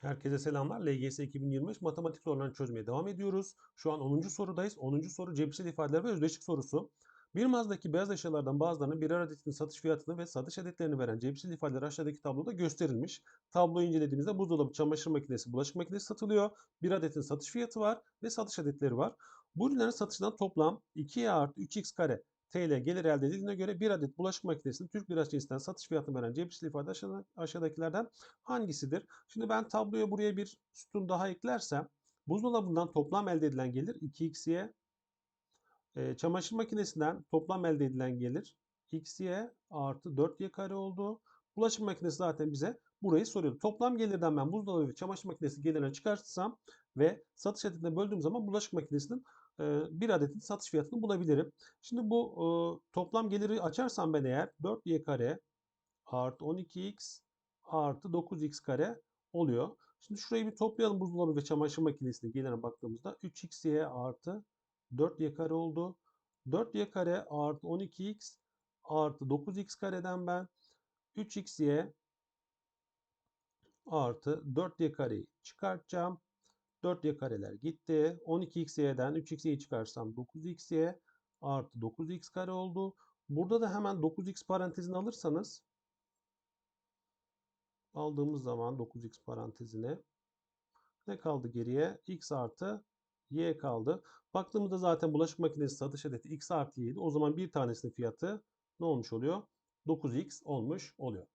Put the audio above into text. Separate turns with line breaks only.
Herkese selamlar. LGS 2025 matematik sorularını çözmeye devam ediyoruz. Şu an 10. sorudayız. 10. soru cebirsel ifadeler ve özdeşlik sorusu. Bir mağazadaki beyaz eşyalardan bazılarının birer adetin satış fiyatını ve satış adetlerini veren cebirsel ifadeler aşağıdaki tabloda gösterilmiş. Tabloyu incelediğimizde buzdolabı, çamaşır makinesi, bulaşık makinesi satılıyor. Bir adetin satış fiyatı var ve satış adetleri var. Bu ürünlerin satışından toplam 2y artı 3x kare TL gelir elde edildiğine göre bir adet bulaşık makinesinin Türk lirası cinsinden satış fiyatını veren cebirsel ifade aşağıda, aşağıdakilerden hangisidir? Şimdi ben tabloya buraya bir sütun daha eklersem buzdolabından toplam elde edilen gelir 2xy, e, çamaşır makinesinden toplam elde edilen gelir xy artı 4y kare oldu. Bulaşık makinesi zaten bize burayı soruyordu. Toplam gelirden ben buzdolabı ve çamaşır makinesi gelirine çıkartırsam ve satış adetine böldüğüm zaman bulaşık makinesinin bir adetin satış fiyatını bulabilirim. Şimdi bu e, toplam geliri açarsam ben eğer 4y kare artı 12x artı 9x kare oluyor. Şimdi şurayı bir toplayalım buzdolabı ve çamaşır makinesine gelene baktığımızda 3xy artı 4y kare oldu. 4y kare artı 12x artı 9x kareden ben 3xy artı 4y kareyi çıkartacağım. 4y kareler gitti. 12xy'den 3xy'yi çıkarsam 9xy artı 9x kare oldu. Burada da hemen 9x parantezini alırsanız aldığımız zaman 9x parantezine ne kaldı geriye? x artı y kaldı. Baktığımızda zaten bulaşık makinesi satış adeti x artı y'ydi. O zaman bir tanesinin fiyatı ne olmuş oluyor? 9x olmuş oluyor.